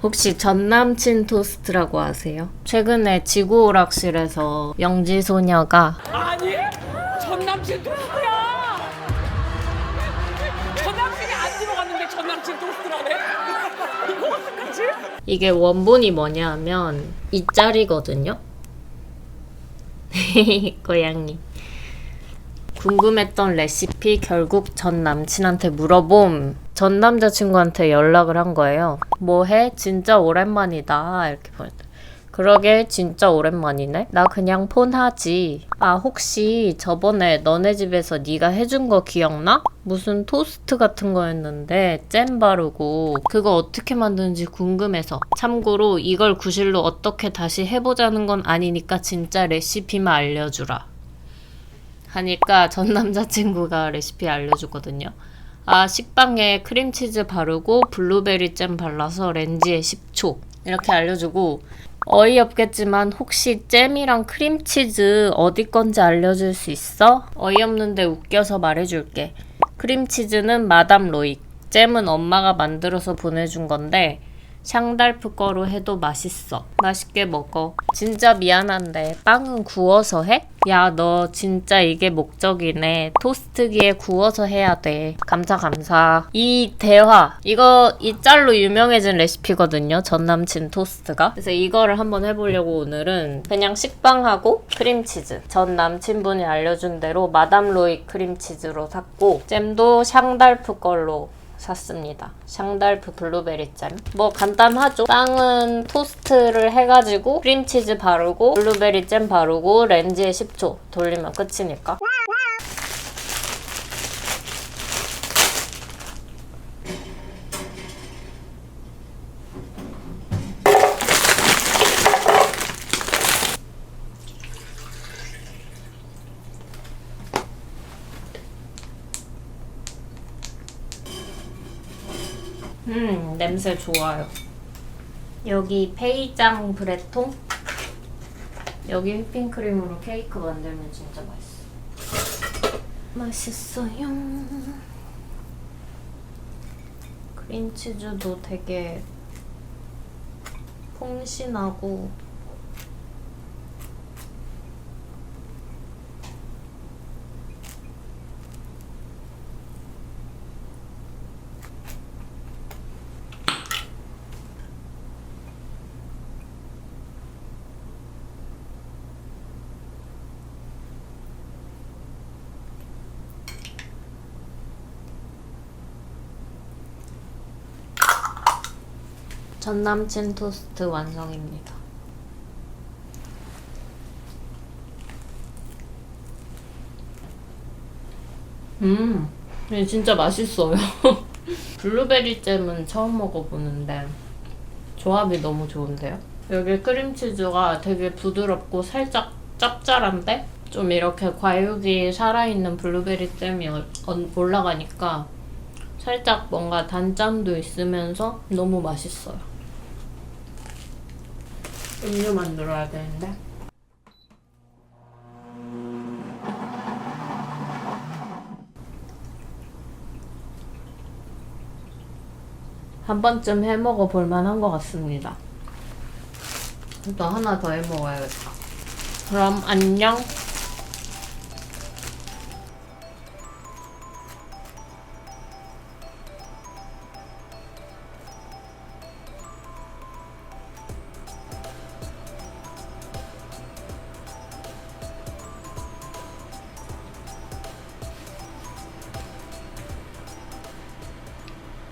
혹시 전 남친 토스트라고 아세요? 최근에 지구 오락실에서 영지 소녀가 아니 전 남친 토스트야 전 남친이 안 들어갔는데 전 남친 토스트라네 이거 어떡하지? 이게 원본이 뭐냐면 이 짤이거든요. 고양이. 궁금했던 레시피 결국 전 남친한테 물어봄. 전 남자친구한테 연락을 한 거예요. 뭐 해? 진짜 오랜만이다. 이렇게 보냈더 그러게 진짜 오랜만이네. 나 그냥 폰 하지. 아 혹시 저번에 너네 집에서 네가 해준 거 기억나? 무슨 토스트 같은 거였는데 잼 바르고 그거 어떻게 만드는지 궁금해서. 참고로 이걸 구실로 어떻게 다시 해보자는 건 아니니까 진짜 레시피만 알려주라. 하니까 전 남자친구가 레시피 알려주거든요. 아, 식빵에 크림치즈 바르고 블루베리 잼 발라서 렌지에 10초. 이렇게 알려주고, 어이없겠지만 혹시 잼이랑 크림치즈 어디 건지 알려줄 수 있어? 어이없는데 웃겨서 말해줄게. 크림치즈는 마담 로익, 잼은 엄마가 만들어서 보내준 건데, 샹달프 거로 해도 맛있어. 맛있게 먹어. 진짜 미안한데 빵은 구워서 해? 야, 너 진짜 이게 목적이네. 토스트기에 구워서 해야 돼. 감사 감사. 이 대화 이거 이 짤로 유명해진 레시피거든요. 전 남친 토스트가. 그래서 이거를 한번 해보려고 오늘은 그냥 식빵하고 크림치즈. 전 남친분이 알려준 대로 마담 로이 크림치즈로 샀고 잼도 샹달프 걸로 샀습니다. 샹달프 블루베리 잼. 뭐 간단하죠. 빵은 토스트를 해가지고 크림치즈 바르고 블루베리 잼 바르고 렌즈에 10초 돌리면 끝이니까. 음, 냄새 좋아요. 여기 페이장 브레통. 여기 휘핑크림으로 케이크 만들면 진짜 맛있어. 맛있어요. 크림치즈도 되게 퐁신하고 전 남친 토스트 완성입니다. 음, 이게 진짜 맛있어요. 블루베리 잼은 처음 먹어보는데 조합이 너무 좋은데요? 여기 크림치즈가 되게 부드럽고 살짝 짭짤한데 좀 이렇게 과육이 살아있는 블루베리 잼이 어- 얹- 올라가니까 살짝 뭔가 단짠도 있으면서 너무 맛있어요. 음료 만들어야 되는데. 한 번쯤 해 먹어 볼 만한 것 같습니다. 또 하나 더 해 먹어야겠다. 그럼 안녕.